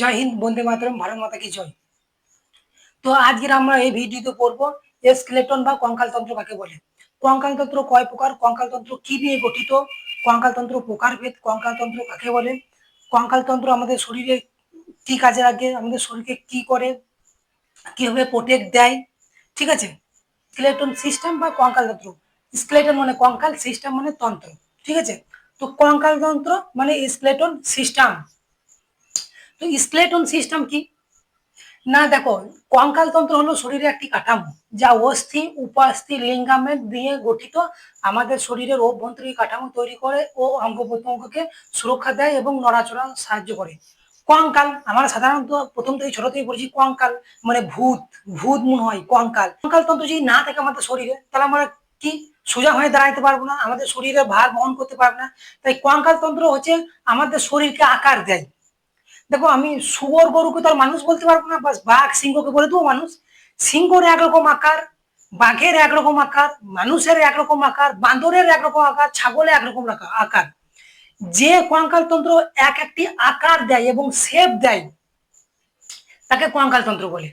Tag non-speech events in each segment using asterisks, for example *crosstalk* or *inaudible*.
জয় হিন্দ, বন্দে মাতরম, ভারত মাতা কি জয়। তো আজকের আমরা এই ভিডিওতে পড়ব স্কেলেটন বা কঙ্কালতন্ত্র কাকে বলে। কঙ্কালতন্ত্র কয় প্রকার? কঙ্কালতন্ত্র কি নিয়ে গঠিত? কঙ্কালতন্ত্র প্রকারভেদ কঙ্কালতন্ত্র কাকে বলে? কঙ্কালতন্ত্র আমাদের শরীরে কি কাজে লাগে? আমাদের শরীরকে কি করে? কীভাবে প্রোটেক্ট দেয়? ঠিক আছে? স্কেলেটন সিস্টেম বা কঙ্কালতন্ত্র স্কেলেটন মানে কঙ্কাল সিস্টেম মানে তন্ত্র। ঠিক আছে? তো কঙ্কালতন্ত্র মানে স্কেলেটন সিস্টেম তো স্কেলেটন সিস্টেম কি? না, দেখো কঙ্কাল তন্ত্র হলো শরীরের একটি কাঠামো, যা অস্থি, উপাস্থি লিঙ্গামেন্ট দিয়ে গঠিত। আমাদের শরীরের অভ্যন্তরীণ কাঠামো তৈরি করে ও অঙ্গ প্রত্যঙ্গকে সুরক্ষা দেয় এবং নড়াচড়া সাহায্য করে। কঙ্কাল, আমরা সাধারণত প্রথম থেকে ছোট থেকে বলছি কঙ্কাল মানে ভূত ভূত মনে হয়, কঙ্কাল। কঙ্কাল তন্ত্র যদি না থাকে আমাদের শরীরে, তাহলে আমরা কি সোজা হয়ে দাঁড়াইতে পারব না? আমাদের শরীরে ভার বহন করতে পারব না। তাই কঙ্কাল তন্ত্র হচ্ছে আমাদের শরীরকে আকার দেয়। দেখো, আমি শুয়োর গরুকে তো আর মানুষ বলতে পারব না, বাস বাঘ, সিংহকে বলে দেবো মানুষ। সিংহর একরকম আকার, বাঘের একরকম আকার, মানুষের একরকম আকার বান্দরের একরকম আকার, ছাগলের একরকম আকার। যে কঙ্কাল তন্ত্র এক একটি আকার দেয় এবং শেপ দেয়, তাকে কঙ্কাল তন্ত্র বলে।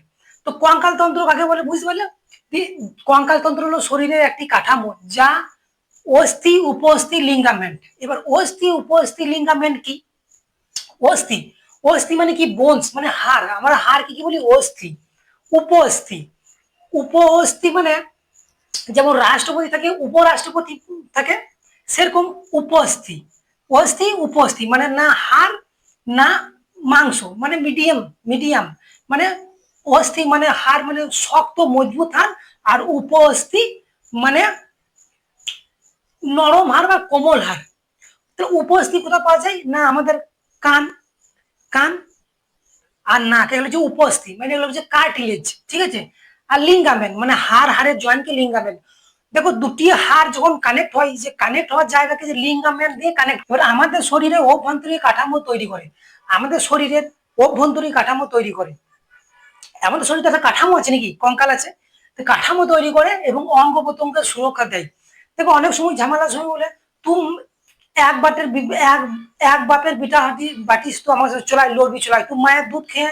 তো কঙ্কাল তন্ত্র কাকে বলে বুঝতে পারলে? কঙ্কাল তন্ত্র হলো শরীরের একটি কাঠামো যা অস্থি, উপস্থি, লিঙ্গামেন্ট। এবার অস্থি, উপস্থি, লিঙ্গামেন্ট কি? অস্থি। অস্থি মানে কি? বোনস মানে হাড়। আমরা হাড় কি বলি? অস্থি। উপস্থি। উপস্থি মানে যেমন রাষ্ট্রপতি থাকে, উপরাষ্ট্রপতি থাকে, সেরকম উপস্থি। অস্থি, উপস্থি মানে না হাড়, না মাংস মানে মিডিয়াম মিডিয়াম মানে অস্থি মানে হাড় মানে শক্ত, মজবুত হাড়, আর উপস্থি মানে নরম হাড় বা কোমল হাড়। তো উপস্থি কোথাও পাওয়া যায়? না আমাদের কান কান আর নাক, এগুলো হচ্ছে উপস্থি মানে এগুলো হচ্ছে কার্টিলেজ ঠিক আছে? আর লিঙ্গামেন্ট মানে হাড়, হাড়ের জয়েন্টকে লিঙ্গামেন্ট দেখো, দুটি হাড় যখন কানেক্ট হয়, যে কানেক্ট হওয়ার জায়গাকে যে লিঙ্গামেন্ট দিয়ে কানেক্ট এবার আমাদের শরীরে অভ্যন্তরীণ কাঠামো তৈরি করে। আমাদের শরীরের অভ্যন্তরীণ কাঠামো তৈরি করে। আমাদের শরীরে একটা কাঠামো আছে নাকি? কঙ্কাল আছে। তো কাঠামো তৈরি করে এবং অঙ্গ প্রত্যঙ্গের সুরক্ষা দেয়। দেখো, অনেক সময় ঝামেলা সময় বলে, তুম এক বাটের এক এক বাপের বিটা হাঁটি বাটিস তো আমার সাথে চলাই, লড়বি চলাই। তুই মায়ের দুধ খেয়ে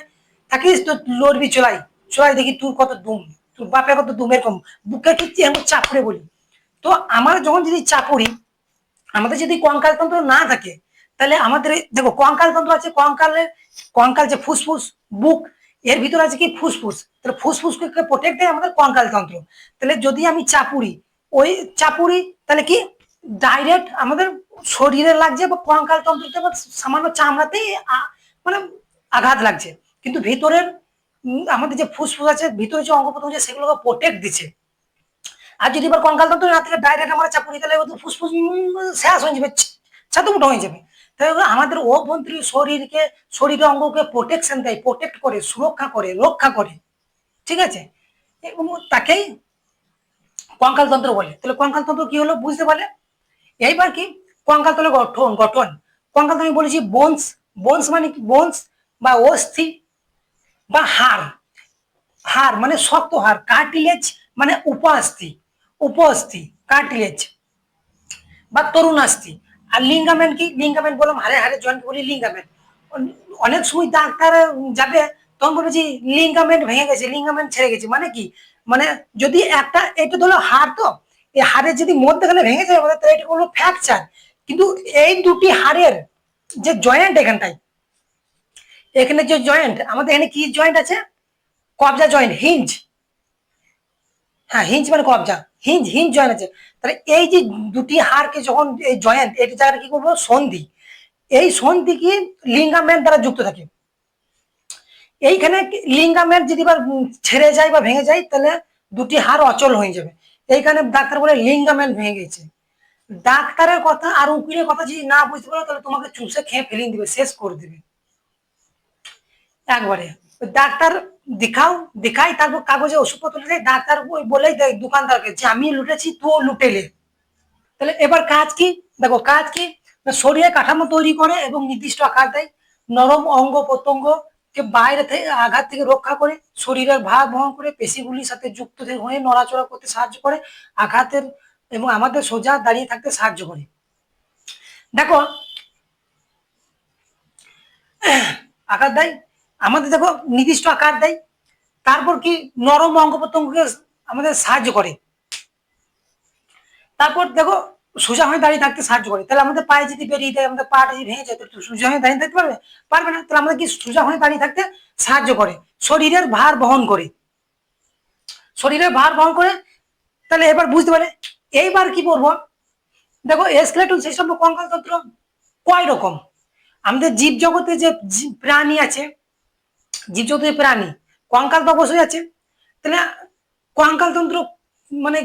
থাকিস তো লড়বি চলাই। চলাই দেখি তোর কত দুম, তোর বাপের কত দুম এরকম। বুকে ঠিক এরকম চাপড়ে বলি। তো আমার যখন যদি চাপড়ি, আমাদের যদি কঙ্কাল তন্ত্র না থাকে, তাহলে আমাদের দেখো, কঙ্কাল তন্ত্র আছে, কঙ্কালের কঙ্কাল যে ফুসফুস বুক, এর ভিতরে আছে কি ফুসফুস? তাহলে ফুসফুসকে প্রোটেক্ট দেয় আমাদের কঙ্কাল তন্ত্র। তাহলে যদি আমি চাপুরি ওই চাপুরি তাহলে কি ডাইরেক্ট আমাদের শরীরে লাগছে বা কঙ্কাল তন্ত্রতে বা সামান্য চামড়াতেই মানে আঘাত লাগছে। কিন্তু ভিতরের আমাদের যে ফুসফুস আছে, ভিতরে যে অঙ্গ প্রত্যঙ্গ সেগুলোকে প্রোটেক্ট দিচ্ছে। আর যদি এবার কঙ্কাল তন্ত্র না থেকে ডাইরেক্ট আমরা চাপুরি তাহলে ফুসফুস শেষ হয়ে যাবে ছাতুমুটো হয়ে যাবে। তাই আমাদের অভ্যন্তরীণ শরীরকে, শরীরের অঙ্গকে প্রোটেকশন দেয় প্রোটেক্ট করে, সুরক্ষা করে, রক্ষা করে। ঠিক আছে? এবং তাকেই কঙ্কাল তন্ত্র বলে। তাহলে কঙ্কাল তন্ত্র কি হলো? বুঝতে পারলে? এইবার কি? কঙ্কাল তন্ত্র গঠন গঠন। কঙ্কাল আমি বলেছি বোনস বোনস মানে কি? বোনস বা অস্থি বা হাড়। হাড় মানে শক্ত হাড় কার্টিলেজ মানে উপাস্থি, উপস্থি কার্টিলেজ বা তরুণাস্থি। আর লিঙ্গামেন্ট কি? লিঙ্গামেন্ট বললাম হারে হারে জয়েন্ট বলি লিঙ্গামেন্ট। অনেক সময় ডাক্তার যাবে, তখন বলবে যে লিঙ্গামেন্ট ভেঙে গেছে, লিঙ্গামেন্ট ছেড়ে গেছে। মানে কি? মানে যদি একটা, এটা ধরো হাড় তো, এই হাড়ের যদি মধ্যখানে ভেঙে যায়, তাহলে এটা হলো ফ্র্যাকচার কিন্তু এই দুটি হাড়ের যে জয়েন্ট এখানটায়, এখানে যে জয়েন্ট, আমাদের এখানে কি জয়েন্ট আছে? কবজা জয়েন্ট, হিঞ্জ। হ্যাঁ হিঞ্জ মানে কবজা। হিঞ্জ হিঞ্জ জয়েন্ট আছে। তাহলে এই যে দুটি হাড়কে যখন এই জয়েন্ট এই জায়গাটা কি করব? সন্ধি। এই সন্ধি কি লিঙ্গামেন্ট দ্বারা যুক্ত থাকে। এইখানে লিঙ্গামেন্ট যদি বা ছেড়ে যায় বা ভেঙে যায়, তাহলে দুটি হাড় অচল হয়ে যাবে। এইখানে ডাক্তার বলে লিঙ্গামেন্ট ভেঙে গেছে। ডাক্তারের কথা আর উকিলের কথা যদি না বুঝতে পারো, তাহলে তোমাকে চুষে খেয়ে ফেলিয়ে দিবে, শেষ করে দিবে। একবারে। ডাক্তার দেখাও, দেখাই, তারপর কাগজে ওষুধপত্র লিখে ডাক্তার ওই বলেই দেয় দোকানদারকে যে, আমি লুটেছি তুও লুটেলে। তাহলে এবার কাজ কি? দেখো, কাজ কি? শরীরে কাঠামো তৈরি করে এবং নির্দিষ্ট আকার দেয়, নরম অঙ্গ প্রত্যঙ্গ কে বাইরে থেকে আঘাত থেকে রক্ষা করে, শরীরের ভার বহন করে, পেশিগুলির সাথে যুক্ত হয়ে নড়াচড়া করতে সাহায্য করে, আঘাতের এবং আমাদের সোজা দাঁড়িয়ে থাকতে সাহায্য করে। দেখো আঘাত দেয়, আমাদের দেখো নির্দিষ্ট আকার দেয়, তারপর কি নরম অঙ্গ প্রত্যঙ্গকে আমাদের সাহায্য করে। তারপর দেখো, সোজা হয়ে দাঁড়িয়ে থাকতে সাহায্য করে। তাহলে আমাদের পায়ে যদি বেরিয়ে দেয় আমাদের পাটা যদি ভেঙে যায় সোজা হয়ে দাঁড়িয়ে থাকতে পারবে? পারবে না। তাহলে আমাদের কি সোজা হয়ে দাঁড়িয়ে থাকতে সাহায্য করে? শরীরের ভার বহন করে। শরীরের ভার বহন করে, তাহলে এবার বুঝতে পারে এইবার কি করব দেখো এসকেলেটন সিস্টেম বা কঙ্কালতন্ত্র কয় রকম? আমাদের জীব জগতে যে প্রাণী আছে, জীব জগতে প্রাণী কঙ্কাল তো অবশ্যই আছে? তাহলে কঙ্কালতন্ত্র মানে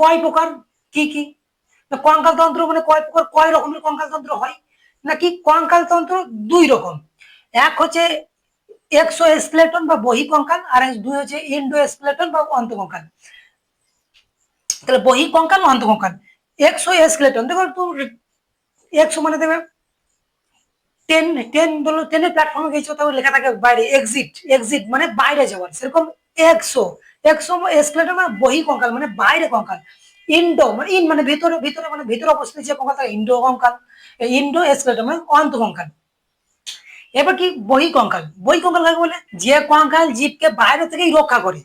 কয় প্রকার? কি কি? না কঙ্কালতন্ত্র মানে কয় প্রকার, কয় রকমের কঙ্কালতন্ত্র হয়? নাকি কঙ্কালতন্ত্র দুই রকম? এক হচ্ছে এক্সো স্কেলেটন বা বহি কঙ্কাল আর দুই হচ্ছে ইন্ডো স্কেলেটন বা অন্তকঙ্কাল। তাহলে বহি কঙ্কাল অন্তকঙ্কাল এক্সো স্কেলেটন দেখো তুমি একশো মানে দেবে। টেন টেন বলো টেনের প্ল্যাটফর্মে গেছো তাও লেখা থাকে বাইরে এক্সিট এক্সিট মানে বাইরে যাওয়ার। সেরকম একশো। একশো এসকেলেটর মানে বহি কঙ্কাল মানে বাইরে কঙ্কাল। ইন্ডো মানে ইন মানে ভিতরে ভিতরে মানে ভিতরে অবস্থিত যে কঙ্কাল থাকে ইন্ডো কঙ্কাল ইন্ডো এসকেলেটর মানে অন্ত কঙ্কাল। এবার কি বহি কঙ্কাল? বহি কঙ্কাল কাকে বলে? যে কঙ্কাল জীবকে বাইরে থেকেই রক্ষা করে।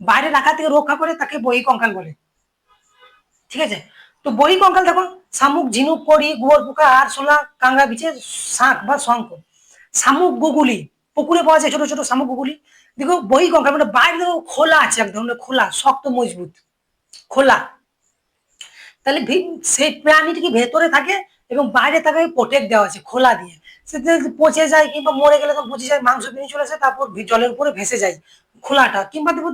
বাইরে রাখা থেকে রক্ষা করে, তাকে বহি কঙ্কাল বলে। ঠিক আছে? তো বহি কঙ্কাল দেখো শামুক, ঝিনুক, কড়ি, গোবর, পোকা আরশোলা কাঙ্গা বিছে শাঁখ বা শঙ্খ। শামুক, গুগুলি, পুকুরে পাওয়া যায় ছোট ছোট শামুক, গুগুলি। দেখো বহি কঙ্কাল মানে বাইরে দেখো, খোলা আছে একদম মানে খোলা, শক্ত, মজবুত, খোলা। তাহলে সেই প্রাণীটি ভেতরে থাকে এবং বাইরে তাকে প্রোটেক্ট দেওয়া আছে, খোলা দিয়ে। সে পচে যায় কিংবা মরে গেলে তখন পচে যায়, মাংস বেরিয়ে চলে আসে, তারপর জলের উপরে ভেসে যায় খোলাটা। কিংবা দেখো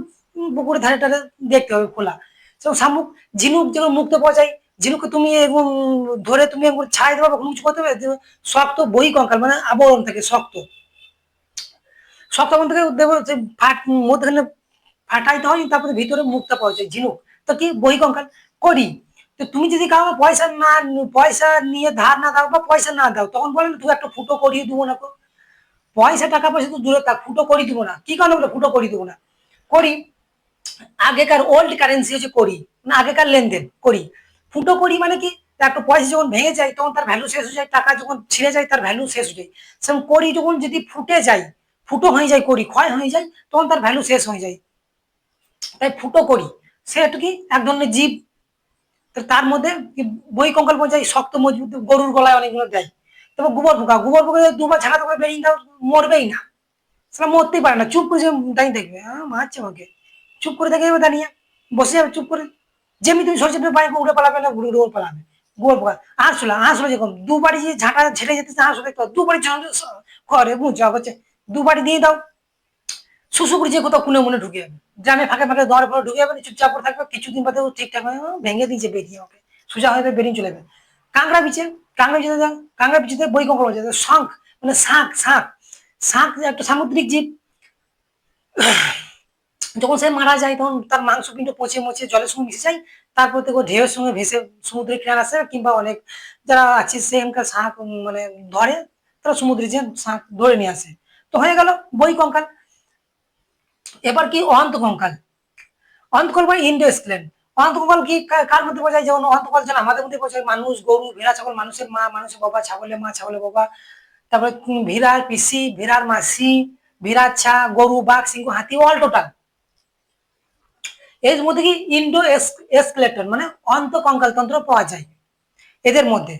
পুকুরের ধারে টারে দেখতে হবে খোলা। শামুক, ঝিনুক যেমন মুক্ত পাওয়া যায়। ঝিনুককে তুমি ধরে তুমি ছাই দেওয়া কোনো কিছু করতে হবে শক্ত বই কঙ্কাল মানে আবরণ থাকে শক্ত। শক্ত আবরণ থেকে দেখব ফাট, মধ্যখানে ফাটাইতে হয় তারপরে ভিতরে মুক্তা পাওয়া যায় ঝিনুক। তো কি বই কঙ্কাল? করি। তো তুমি যদি কারও পয়সা না, পয়সা নিয়ে ধার না দাও বা পয়সা না দাও, তখন বলেন তুই একটা ফুটো করিয়ে দিব না। পয়সা, টাকা, পয়সা তো দূরে থাক, ফুটো করিয়ে দিব না। কি কারণে বলে ফুটো করিয়ে দিব না? করি। আগেকার ওল্ড কারেন্সি হচ্ছে করি মানে আগেকার লেনদেন করি, ফুটো করি মানে কি, একটা পয়সা যখন ভেঙে যায়, তখন তার ভ্যালু শেষ হয়ে যায়, টাকা যখন ছিঁড়ে যায়, তার ভ্যালু শেষ হয়ে যায়। সেরকম করি যখন যদি ফুটে যায়, ফুটো হয়ে যায় করি, ক্ষয় হয়ে যায়, তখন তার ভ্যালু শেষ হয়ে যায়। তাই ফুটো করি, সে একটু কি, এক ধরনের জীব। তার মধ্যে বই কঙ্কাল পর্যায়ে শক্ত, মজবুত, গরুর গলায় অনেকগুলো দেয়। তবে গোবর পোকা গোবর পোকা দুবার ছাড়া তোমার মরবেই না। সেটা মরতেই পারে না, চুপ করে দাঁড়িয়ে দেখবে হ্যাঁ মারছে আমাকে। চুপ করে দেখে যাবে দাঁড়িয়ে। বসে যাবে, চুপ করে। যেমনি তুমি সরষে বাইক উড়ে পালাবে না ঘুরে উড়ে পালাবে। গোবর পোকা। আঁশলা আঁশলা যেরকম। দুবারই যে ঝাঁটা ছেড়ে যেতে আঁশলা দেখতে দুবারই ঘরে গুঁজা হচ্ছে। দুবারই দিয়ে দাও। শুশু করে যে কোথাও খুনে মনে ঢুকে যাবে। গ্রামে ফাঁকে ফাঁকে দর পরে ঢুকে যাবে, চুপচাপ করে থাকবে। কিছুদিন বাদে ঠিকঠাক হয়ে ভেঙে দিয়েছে বেরিয়ে হবে সোজা হয়ে বেরিয়ে চলে যাবে। কাঁকড়া বিচে কাঁকড়া বিচে যাও। কাঁকড়া বিচেতে বই কঙ্কল হচ্ছে শঙ্খ মানে শাঁখ শাঁখ। শাঁখ একটা সামুদ্রিক জীব। যখন সে মারা যায়, তখন তার মাংসপিণ্ড পচে মচে জলের সঙ্গে মিশে যায়। তারপর থেকে ঢেউয়ের সঙ্গে ভেসে সমুদ্রে কিনারে আসে, কিংবা অনেক যারা আছে সেখানকার শাঁখ মানে ধরে, তারা সমুদ্রে যে শাঁখ ধরে নিয়ে আসে। তো হয়ে গেল বই কঙ্কাল। এবার কি অন্ত কঙ্কাল? অন্তকল মানে ইন্ডো স্কেলেন। অন্তকল কি কার মধ্যে বোঝায় যেমন অন্তকল যেন আমাদের মধ্যে বোঝায় মানুষ, গরু, ভেড়া, ছাগল, মানুষের মা, মানুষের বাবা, ছাগলের মা, ছাগলের বাবা। তারপরে ভেড়ার পিসি, ভেড়ার মাসি, ভেড়ার ছা, গরু, বাঘ, সিংহ, হাতি অল টোটাল এর মধ্যে কি ইন্ডো এসকেলেটন মানে অন্ত কঙ্কাল তন্ত্র পাওয়া যায়। এদের মধ্যে।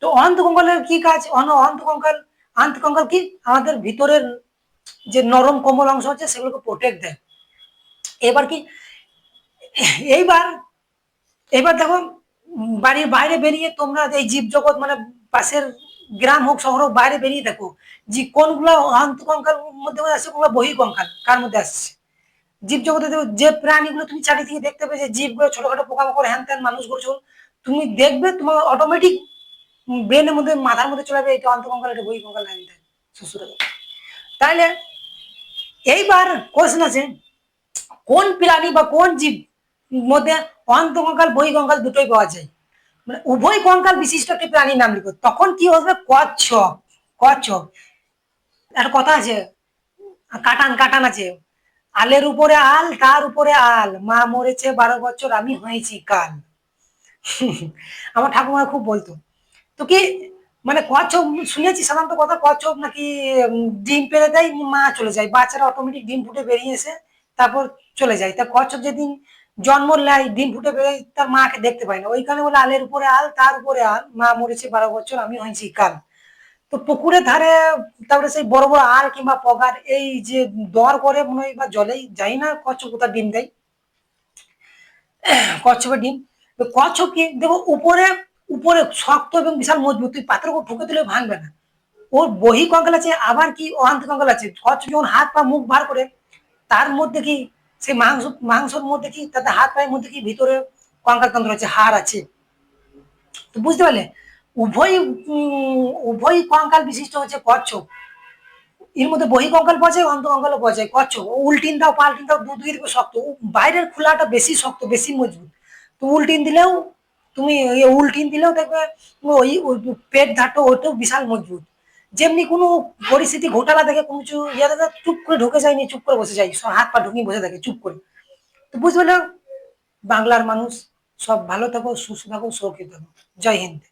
তো অন্ত কঙ্কালের কি কাজ? অন- অন্ত কঙ্কাল অন্ত কঙ্কাল কি? আমাদের ভিতরের যে নরম কোমল অংশ আছে, সেগুলোকে প্রোটেক্ট দেয়। এবার কি? এইবার, এবার দেখো, বাড়ির বাইরে বেরিয়ে তোমরা এই জীব জগৎ মানে পাশের গ্রাম হোক, শহর হোক, বাইরে বেরিয়ে দেখো যে কোনগুলো অন্তকঙ্কাল মধ্যে আসছে কোনগুলো বহি কঙ্কাল কার মধ্যে আসছে? জীব জগতে যে প্রাণীগুলো তুমি চারিদিকে দেখতে যে জীবগুলো ছোটখাটো পোকামাকড় হ্যান ত্যান মানুষগুলো চল তুমি দেখবে তোমার অটোমেটিক ব্রেনের মধ্যে, মাথার মধ্যে চলে যাবে এটা অন্তকঙ্কাল, এটা বহি কঙ্কাল হ্যান ত্যান শ্বশুর তাহলে এইবার কোশ্চেন আছে, কোন প্রাণী বা কোন জীব মধ্যে অন্তকঙ্কাল, বহিকঙ্কাল দুটোই পাওয়া যায়? মানে উভয় কঙ্কাল বিশিষ্ট একটি প্রাণীর নাম লিখো। তখন কি হবে? কচ্ছপ কচ্ছপ। একটা কথা আছে কাটান কাটান আছে আলের উপরে আল, তার উপরে আল। মা মরেছে বারো বছর, আমি হয়েছি কাল। *laughs* আমার ঠাকুমা খুব বলতো। তো কি মানে কচ্ছপ শুনেছি সাধারণত কথা? কচ্ছপ নাকি ডিম পেরে দেয়, মা চলে যায়। বাচ্চারা অটোমেটিক ডিম ফুটে বেরিয়ে এসে তারপর চলে যায়। তা কচ্ছপ যেদিন জন্ম নেয়, ডিম ফুটে বেরোয়, তার মাকে দেখতে পায় না। ওইখানে বলে আলের উপরে আল, তার উপরে আল। মা মরেছে বারো বছর, আমি হয়েছি কাল। তো পুকুরের ধারে, তারপরে সেই বড় বড় আল কিংবা পগার, এই যে দর করে মনে হয় বা জলেই যাই না, কচ্ছপ কোথায় ডিম দেয়। কচ্ছপের ডিম। তো কচ্ছপ কি, দেখো উপরে উপরে শক্ত এবং বিশাল মজবুত, তুই উপর ঠুকে দিলে ভাঙবে না। ওর বহি কঙ্কাল আছে, আবার কি অন্ত কঙ্কাল আছে? কচ্ছপ যখন হাত পা মুখ বার করে, তার মধ্যে কি, সেই মাংস, মাংসর মধ্যে কি, তাতে হাত পায়ের মধ্যে কি ভিতরে কঙ্কাল তন্ত্র আছে, হাড় আছে? তো বুঝতে পারলে? উভয় উভয় কঙ্কাল বিশিষ্ট হচ্ছে কচ্ছপ। এর মধ্যে বহি কঙ্কাল পাওয়া যায় অন্ত কঙ্কালও যায় কচ্ছপ উল্টিন দাও পাল্টিন দাও দু দিকে শক্ত বাইরের খোলাটা বেশি শক্ত, বেশি মজবুত। তো উল্টিন দিলেও, তুমি উল্টিন দিলেও দেখবে ওই পেট ধারটা ওটাও বিশাল মজবুত। যেমনি কোনো পরিস্থিতি ঘোটালা দেখে কোনো কিছু ইয়ে চুপ করে ঢুকে যায়নি চুপ করে বসে যায় হাত পা ঢুকিয়ে বসে থাকে চুপ করে। তো বুঝবে বাংলার মানুষ সব ভালো থাকো, সুস্থ থাকো, সুরক্ষিত থাকো। জয় হিন্দ।